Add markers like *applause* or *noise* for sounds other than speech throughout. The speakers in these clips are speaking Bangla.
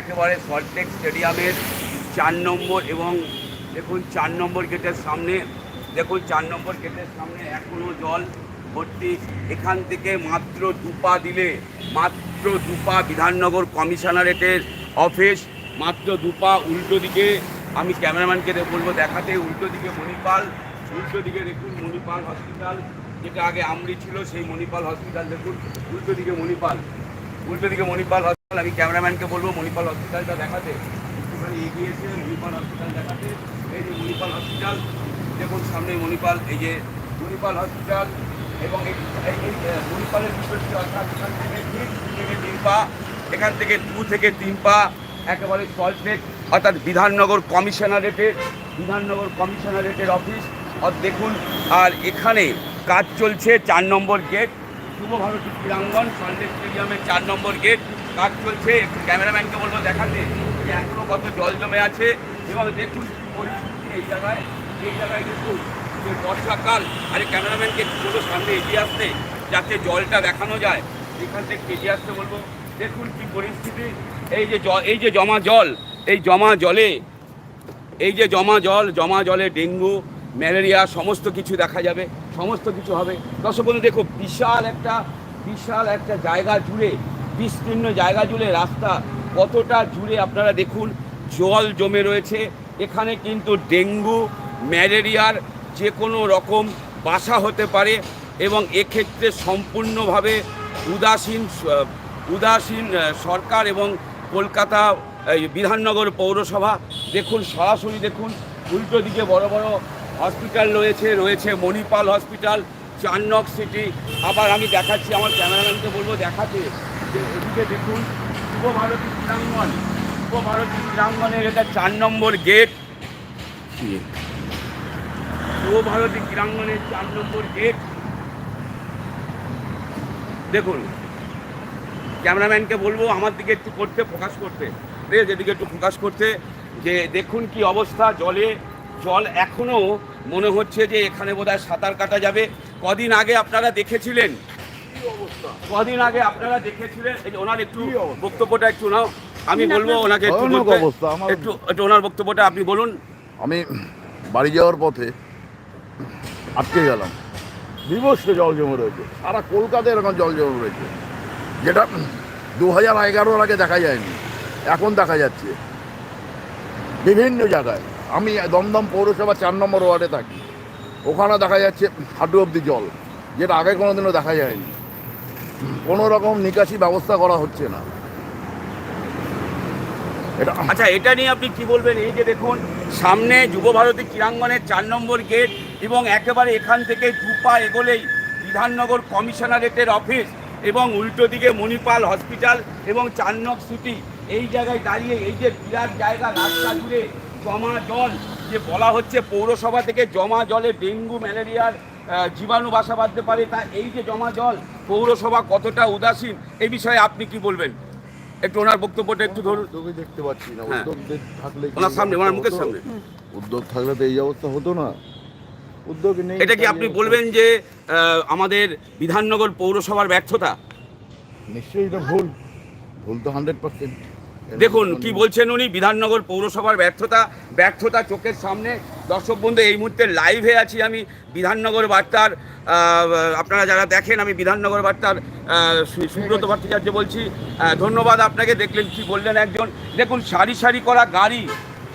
একেবারে সল্টলেক স্টেডিয়ামের চার নম্বর এবং দেখুন চার নম্বর গেটের সামনে, দেখুন চার নম্বর গেটের সামনে এখনও জল ভর্তি। এখান থেকে মাত্র দুপা দিলে, মাত্র দুপা বিধাননগর কমিশনারেটের অফিস, মাত্র দুপা উল্টো দিকে আমি ক্যামেরাম্যানকে বলব দেখাতে, উল্টো দিকে মণিপাল, উল্টো দিকে দেখুন মণিপাল হসপিটাল, যেটা আগে আমরি ছিল, সেই মণিপাল হসপিটাল দেখুন, উল্টো দিকে মণিপাল, উল্টো দিকে মণিপাল আমি ক্যামেরাম্যানকে বলব মণিপাল হসপিটালটা দেখাতে। একটুখানি এগিয়ে এসে মণিপাল হসপিটাল দেখাতে। এই যে মণিপাল হসপিটাল, দেখুন সামনে মণিপাল, এই যে মণিপাল হসপিটাল এবং এই মণিপালের বিপরীতে অর্থাৎ এখান থেকে ঠিক থেকে তিন পা, এখান থেকে দু থেকে তিন পা, একেবারে সল্টলেক অর্থাৎ বিধাননগর কমিশনারেটের বিধাননগর কমিশনারেটের অফিস আর দেখুন, আর এখানে কাজ চলছে চার নম্বর গেট যুব ভারতী ক্রীড়াঙ্গন সল্টলেক স্টেডিয়ামের চার নম্বর গেট কাজ চলছে, একটু ক্যামেরাম্যানকে বলব দেখাতে যে এখনও কত জল জমে আছে। এবং দেখুন পরিস্থিতি এই জায়গায় এই জায়গায় দেখুন যে বর্ষাকাল, আরে ক্যামেরাম্যানকে বলব, সামনে এগিয়ে আসতে, যাতে জলটা দেখানো যায়। এখান থেকে এগিয়ে আসতে বলব, দেখুন কি পরিস্থিতি। এই যে এই যে জমা জল, এই জমা জলে, এই যে জমা জল, জমা জলে ডেঙ্গু, ম্যালেরিয়া, সমস্ত কিছু দেখা যাবে, সমস্ত কিছু হবে। দর্শক বন্ধু, দেখো, বিশাল একটা বিশাল একটা জায়গা জুড়ে বিস্তীর্ণ জায়গা জুড়ে রাস্তা কতটা জুড়ে আপনারা দেখুন, জল জমে রয়েছে। এখানে কিন্তু ডেঙ্গু, ম্যালেরিয়ার যে কোনো রকম বাসা হতে পারে এবং এক্ষেত্রে সম্পূর্ণভাবে উদাসীন উদাসীন সরকার এবং কলকাতা বিধাননগর পৌরসভা। দেখুন, সরাসরি দেখুন, উল্টো দিকে বড় বড় হসপিটাল রয়েছে রয়েছে মণিপাল হসপিটাল। চান্নক সিটি। আবার আমি দেখাচ্ছি, আমার ক্যামেরাম্যানকে বলব, দেখাতে। যে এদিকে দেখুন যুব ভারতী ক্রীড়াঙ্গন। যুব ভারতী ক্রীড়াঙ্গনের এটা চার নম্বর গেট। যুব ভারতী ক্রীড়াঙ্গনের চার নম্বর গেট। দেখুন, ক্যামেরাম্যানকে বলব, আমার দিকে একটু করতে, ফোকাস করতে। প্লিজ এদিকে একটু ফোকাস করতে। যে দেখুন কি অবস্থা, জলে। জল এখনও মনে হচ্ছে যে এখানে বোধহয় সাঁতার কাটা যাবে। কদিন আগে আপনারা দেখেছিলেন? কদিন আগে আপনারা দেখেছিলেন? ওনার একটু বক্তব্যটা একটু নাও। আমি বলব ওনাকে একটু অবস্থা, আমার- একটু একটু ওনার বক্তব্যটা আপনি বলুন। আমি বাড়ি যাওয়ার পথে আটকে গেলাম। বিভৎস জল জমে রয়েছে। সারা কলকাতায় এরকম জল জমে রয়েছে। যেটা দু হাজার এগারোর আগে দেখা যায়নি এখন দেখা যাচ্ছে। বিভিন্ন জায়গায়। আমি দমদম পৌরসভা চার নম্বর ওয়ার্ডে থাকি। ওখানে দেখা যাচ্ছে হাঁটু অব্দি জল, যেটা আগে কোনোদিনও দেখা যায়নি। কোনো রকম নিকাশি ব্যবস্থা করা হচ্ছে না। এটা আচ্ছা এটা নিয়ে আপনি কি বলবেন? এই যে দেখুন, সামনে যুব ভারতী ক্রীড়াঙ্গনের চার নম্বর গেট এবং একেবারে এখান থেকে দুপা এগোলেই বিধাননগর কমিশনারেটের অফিস এবং উল্টো দিকে মণিপাল হসপিটাল এবং চান্নক সিটি। এই জায়গায় দাঁড়িয়ে এই যে বিরাট জায়গা, রাস্তা জুড়ে জমা জল যে বলা হচ্ছে পৌরসভা থেকে জমা জলে ডেঙ্গু ম্যালেরিয়ার জীবাণু বাসা বাঁধতে পারে তা এই যে জমা জল পৌরসভা কতটা উদাসীন এই বিষয়ে আপনি কি বলবেন? একটু ওনার বক্তব্যটা একটু ধরুন। দেখতে পাচ্ছি না হ্যাঁ। উদ্যোগ থাকলে ওনার সামনে ওনার মুখের সামনে। উদ্যোগ থাকলে তো এই অবস্থা হতো না। উদ্যোগ নেই। এটা কি আপনি বলবেন যে আমাদের বিধাননগর পৌরসভার ব্যর্থতা? নিশ্চয়ই এটা ভুল। ভুল তো হান্ড্রেড পার্সেন্ট দেখুন কি বলছেন উনি? বিধাননগর পৌরসভার ব্যর্থতা ব্যর্থতা চোখের সামনে। দর্শক বন্ধু এই মুহূর্তে লাইভে আছি আমি বিধাননগর বার্তার আপনারা যারা দেখেন আমি বিধাননগর বার্তার সুব্রত ভট্টাচার্য বলছি। ধন্যবাদ আপনাকে দেখলেন কি বললেন একজন। দেখুন সারি সারি করা গাড়ি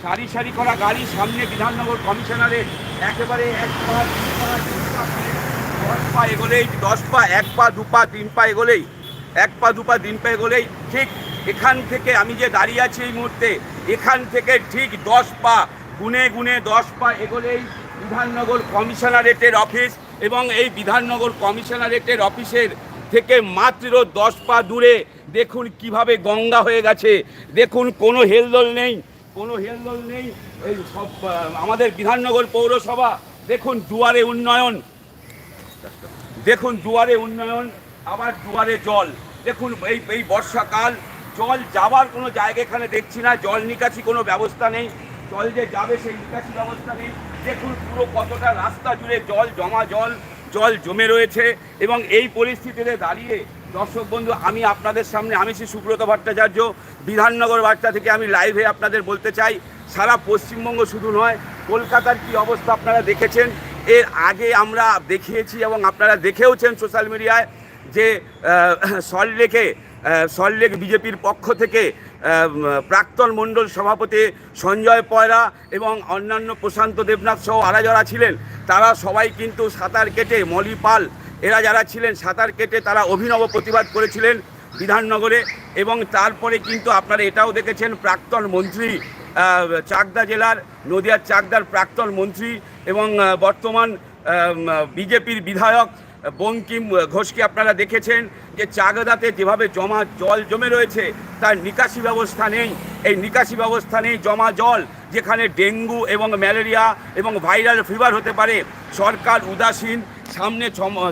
সারি সারি করা গাড়ি সামনে বিধাননগর কমিশনারের একেবারে এক পা দশ পা এগোলেই দশ পা এক পা দু পা তিন পা এগোলেই এক পা, দু পা, তিন পা এগোলেই ঠিক এখান থেকে আমি যে দাঁড়িয়ে আছি এই মুহূর্তে, এখান থেকে ঠিক দশ পা, গুনে গুনে দশ পা এগোলেই বিধাননগর কমিশনারেটের অফিস এবং এই বিধাননগর কমিশনারেটের অফিসের থেকে মাত্র দশ পা দূরে দেখুন কীভাবে গঙ্গা হয়ে গেছে। দেখুন কোনো হেলদোল নেই, কোনো হেলদোল নেই। এই সব আমাদের বিধাননগর পৌরসভা, দেখুন দুয়ারে উন্নয়ন। দেখুন দুয়ারে উন্নয়ন, আবার দুয়ারে জল। দেখুন, এই এই বর্ষাকাল, জল যাবার কোনো জায়গা এখানে দেখছি না, জল নিকাশি কোনো ব্যবস্থা নেই। জল যে যাবে সেই নিকাশি ব্যবস্থা নেই। দেখুন পুরো কতটা রাস্তা জুড়ে জল জমা জল জল জমে রয়েছে এবং এই পরিস্থিতিতে দাঁড়িয়ে দর্শক বন্ধু, আমি আপনাদের সামনে, আমি শ্রী সুব্রত ভট্টাচার্য, বিধাননগর বার্তা থেকে আমি লাইভে আপনাদের বলতে চাই, সারা পশ্চিমবঙ্গ শুধু নয়, কলকাতার কি অবস্থা আপনারা দেখেছেন? এর আগে আমরা দেখিয়েছি এবং আপনারা দেখেওছেন সোশ্যাল মিডিয়ায় যে *clears throat* সল্টলেকে সল্টলেক বিজেপির পক্ষ থেকে প্রাক্তন মণ্ডল সভাপতি সঞ্জয় পয়রা এবং অন্যান্য প্রশান্ত দেবনাথ সহ আরা যারা ছিলেন, তারা সবাই কিন্তু সাঁতার কেটে মলি পাল, এরা যারা ছিলেন সাঁতার কেটে তারা অভিনব প্রতিবাদ করেছিলেন বিধাননগরে এবং তারপরে কিন্তু আপনারা এটাও দেখেছেন প্রাক্তন মন্ত্রী চাকদা জেলার, নদিয়ার চাকদার প্রাক্তন মন্ত্রী এবং বর্তমান বিজেপির বিধায়ক বঙ্কিম ঘোষকে আপনারা দেখেছেন যে চাকদাতে যেভাবে জমা জল জমে রয়েছে, তার নিকাশি ব্যবস্থা নেই। এই নিকাশি ব্যবস্থা নেই জমা জল, যেখানে ডেঙ্গু এবং ম্যালেরিয়া এবং ভাইরাল ফিভার হতে পারে। সরকার উদাসীন, সামনে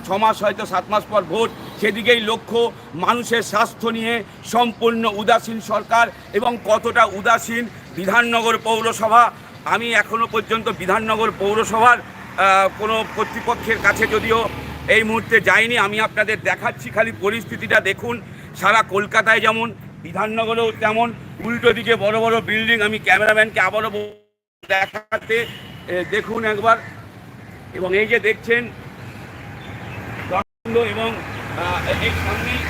ছ মাস হয়তো সাত মাস পর ভোট, সেদিকেই লক্ষ্য মানুষের স্বাস্থ্য নিয়ে সম্পূর্ণ উদাসীন সরকার এবং কতটা উদাসীন বিধাননগর পৌরসভা। আমি এখনও পর্যন্ত বিধাননগর পৌরসভার কোনো কর্তৃপক্ষের কাছে যদিও এই মুহূর্তে যাইনি, আমি আপনাদের দেখাচ্ছি খালি পরিস্থিতিটা দেখুন। সারা কলকাতায় যেমন, বিধাননগরেও তেমন, উল্টো দিকে বড় বড় বিল্ডিং, আমি ক্যামেরাম্যানকে আবারও দেখাতে দেখুন একবার। এবং এই যে দেখছেন এবং এই সামনেই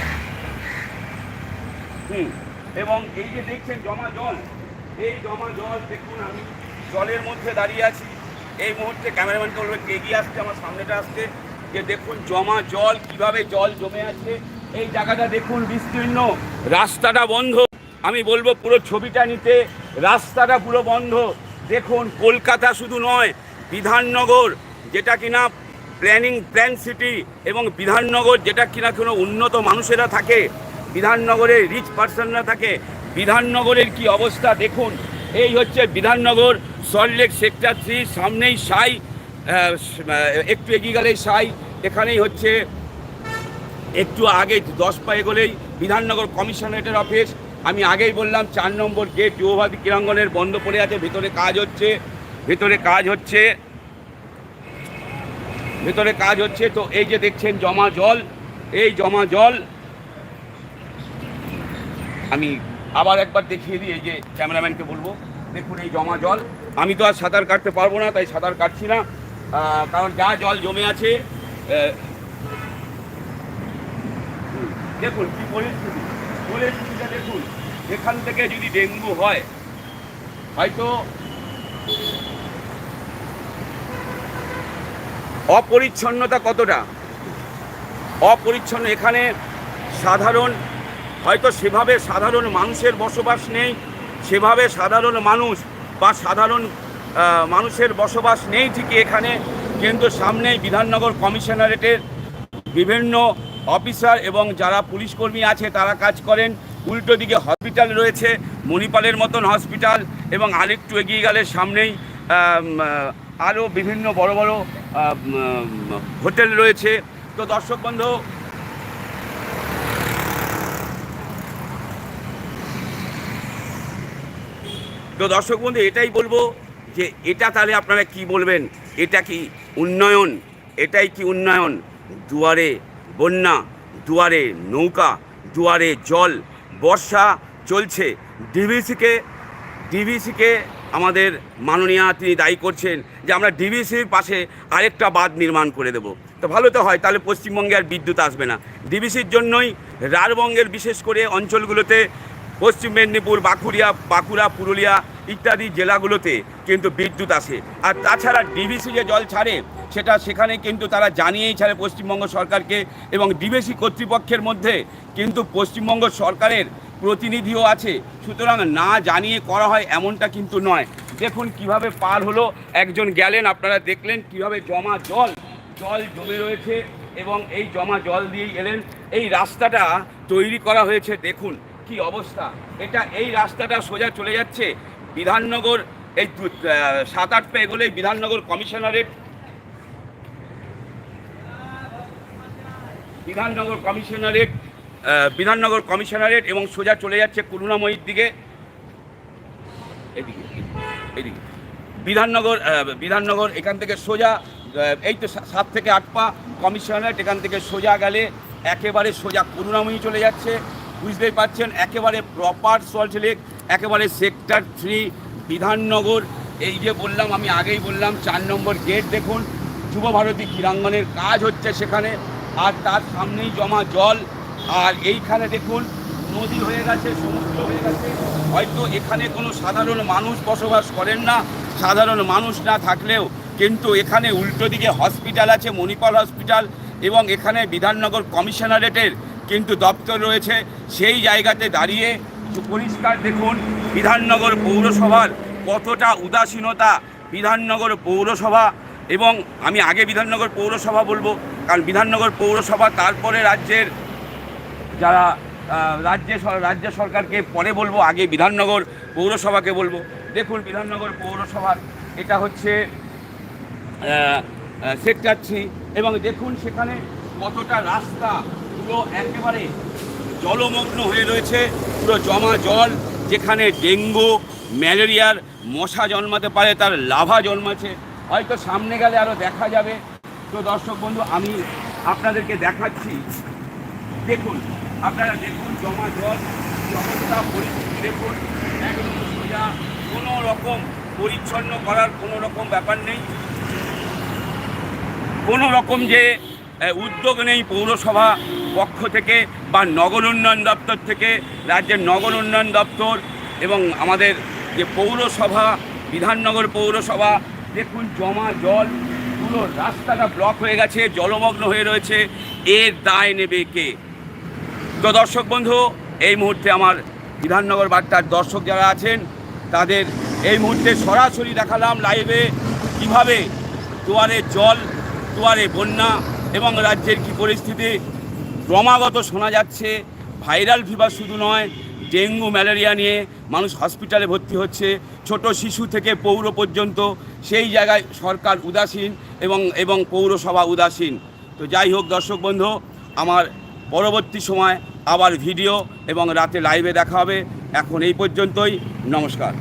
হুম, এবং এই যে দেখছেন জমা জল, এই জমা জল দেখুন আমি জলের মধ্যে দাঁড়িয়ে আছি। এই মুহূর্তে ক্যামেরাম্যানকে বলবে এগিয়ে আসছে? আমার সামনেটা আসছে। যে দেখুন জমা জল, কীভাবে জল জমে আছে, এই জায়গাটা দেখুন বিস্তীর্ণ। রাস্তাটা বন্ধ। আমি বলব পুরো ছবিটা নিতে, রাস্তাটা পুরো বন্ধ। দেখুন, কলকাতা শুধু নয়, বিধাননগর, যেটা কিনা প্ল্যানিং প্ল্যান সিটি এবং বিধাননগর, যেটা কিনা কোনো উন্নত মানুষেরা থাকে বিধাননগরে রিচ পার্সনরা থাকে, বিধাননগরের কি অবস্থা দেখুন। এই হচ্ছে বিধাননগর সল্টলেক সেক্টর থ্রি সামনেই সাই। একটু এগিয়ে গেলেই সাই। এখানেই হচ্ছে একটু আগে দশ পা এগোলেই বিধাননগর কমিশনারেটের অফিস। আমি আগেই বললাম, চার নম্বর গেট যুবভারতী ক্রীড়াঙ্গনের বন্ধ পড়ে আছে, ভেতরে কাজ হচ্ছে। ভেতরে কাজ হচ্ছে। ভেতরে কাজ হচ্ছে, তো এই যে দেখছেন জমা জল, এই জমা জল। আমি আবার একবার দেখিয়ে দিই, এই যে ক্যামেরাম্যানকে বলব, দেখুন এই জমা জল। আমি তো আর সাঁতার কাটতে পারব না, তাই সাঁতার কাটছি না। কারণ যা জল জমে আছে দেখুন কি পরিস্থিতি। পরিস্থিতিটা দেখুন, এখান থেকে যদি ডেঙ্গু হয়, হয়তো অপরিচ্ছন্নতা কতটা? অপরিচ্ছন্ন, এখানে সাধারণ, হয়তো সেভাবে সাধারণ মানুষের বসবাস নেই, সেভাবে সাধারণ মানুষ বা সাধারণ মানুষের বসবাস নেই ঠিকই এখানে, কিন্তু সামনেই বিধাননগর কমিশনারেটের বিভিন্ন অফিসার এবং যারা পুলিশ কর্মী আছে তারা কাজ করেন। উল্টো দিকে হসপিটাল রয়েছে, মণিপালের মতন হসপিটাল এবং আরেকটু এগিয়ে গেলে সামনেই আরও বিভিন্ন বড় বড় হোটেল রয়েছে। তো দর্শক বন্ধু, তো দর্শক বন্ধু, এটাই বলব যে এটা তাহলে আপনারা কি বলবেন? এটা কি উন্নয়ন? এটাই কি উন্নয়ন? দুয়ারে বন্যা দুয়ারে নৌকা দুয়ারে জল, বর্ষা চলছে। ডিভিসিকে ডিভিসিকে আমাদের মাননীয়া তিনি দায়ী করছেন যে আমরা ডিভিসির পাশে আরেকটা বাঁধ নির্মাণ করে দেব। তো ভালো তো হয়, তাহলে পশ্চিমবঙ্গে আর বিদ্যুৎ আসবে না। ডিভিসির জন্যই রাঢ়বঙ্গের বিশেষ করে অঞ্চলগুলোতে পশ্চিম মেদিনীপুর, বাঁকুড়িয়া, বাঁকুড়া, পুরুলিয়া ইত্যাদি জেলাগুলোতে কিন্তু বিদ্যুৎ আসে। আর তাছাড়া ডিভিসি যে জল ছাড়ে, সেটা সেখানে কিন্তু তারা জানিয়েই ছাড়ে পশ্চিমবঙ্গ সরকারকে এবং ডিভিসি কর্তৃপক্ষের মধ্যে কিন্তু পশ্চিমবঙ্গ সরকারের প্রতিনিধিও আছে। সুতরাং না জানিয়ে করা হয় এমনটা কিন্তু নয়। দেখুন কীভাবে পার হলো একজন গেলেন, আপনারা দেখলেন কীভাবে জমা জল জল জমে রয়েছে এবং এই জমা জল দিয়েই এলেন। এই রাস্তাটা তৈরি করা হয়েছে, দেখুন। কি অবস্থা? এটা এই রাস্তাটা সোজা চলে যাচ্ছে বিধাননগর, এই সাত আট পা এগোলে Bidhannagar commissionerate. Bidhannagar commissionerate Bidhannagar commissionerate এবং সোজা চলে যাচ্ছে করুণাময়ীর দিকে। এদিকে এদিকে। বিধাননগর বিধাননগর এখান থেকে সোজা এই তো সাত থেকে আট পা কমিশনারেট, এখান থেকে সোজা গেলে একেবারে সোজা করুণাময়ী চলে যাচ্ছে। বুঝতেই পারছেন একেবারে প্রপার সল্ট লেক একেবারে সেক্টর থ্রি বিধাননগর। এই যে বললাম, আমি আগেই বললাম, চার নম্বর গেট দেখুন, যুব ভারতী ক্রীড়াঙ্গনের কাজ হচ্ছে সেখানে, আর তার সামনেই জমা জল। আর এইখানে দেখুন, নদী হয়ে গেছে, সমুদ্র হয়ে গেছে। হয়তো এখানে কোনো সাধারণ মানুষ বসবাস করেন না, সাধারণ মানুষ না থাকলেও, কিন্তু এখানে উল্টো দিকে হসপিটাল আছে, মণিপাল হসপিটাল এবং এখানে বিধাননগর কমিশনারেটের কিন্তু দপ্তর রয়েছে সেই জায়গাতে দাঁড়িয়ে পরিষ্কার দেখুন, বিধাননগর পৌরসভার কতটা উদাসীনতা। বিধাননগর পৌরসভা এবং আমি আগে বিধাননগর পৌরসভা বলব, কারণ বিধাননগর পৌরসভা তারপরে রাজ্যের যারা রাজ্যে রাজ্য সরকারকে পরে বলব, আগে বিধাননগর পৌরসভাকে বলব। দেখুন বিধাননগর পৌরসভার, এটা হচ্ছে সেক্টর থ্রি এবং দেখুন সেখানে কতটা রাস্তা। পুরো একেবারে জলমগ্ন হয়ে রয়েছে। পুরো জমা জল, যেখানে ডেঙ্গু, ম্যালেরিয়ার মশা জন্মাতে পারে, তার লাভা জন্মাচ্ছে। হয়তো সামনে গেলে আরও দেখা যাবে। তো দর্শক বন্ধু, আমি আপনাদেরকে দেখাচ্ছি। দেখুন, আপনারা দেখুন জমা জল অবস্থা পরিস্থিতি দেখুন একদম সোজা, কোনো রকম পরিচ্ছন্ন করার কোনো রকম ব্যাপার নেই। কোনো রকম যে উদ্যোগ নেই পৌরসভা পক্ষ থেকে বা নগর উন্নয়ন দপ্তর থেকে, রাজ্যের নগর উন্নয়ন দপ্তর এবং আমাদের যে পৌরসভা, বিধাননগর পৌরসভা, দেখুন জমা জল পুরো রাস্তাটা ব্লক হয়ে গেছে, জলমগ্ন হয়ে রয়েছে, এর দায় নেবে কে? তো দর্শক বন্ধু, এই মুহূর্তে আমার বিধাননগর বার্তার দর্শক যারা আছেন, তাদের এই মুহূর্তে সরাসরি দেখালাম লাইভে কীভাবে দুয়ারে জল, দুয়ারে বন্যা এবং রাজ্যের কি পরিস্থিতি ক্রমাগত শোনা যাচ্ছে, ভাইরাল ফিভার শুধু নয়, ডেঙ্গু, ম্যালেরিয়া নিয়ে মানুষ হসপিটালে ভর্তি হচ্ছে। ছোট শিশু থেকে পৌর পর্যন্ত সেই জায়গায় সরকার উদাসীন এবং এবং পৌরসভা উদাসীন। তো যাই হোক দর্শক বন্ধু, আমার পরবর্তী সময় আবার ভিডিও এবং রাতে লাইভে দেখা হবে। এখন এই পর্যন্তই, নমস্কার।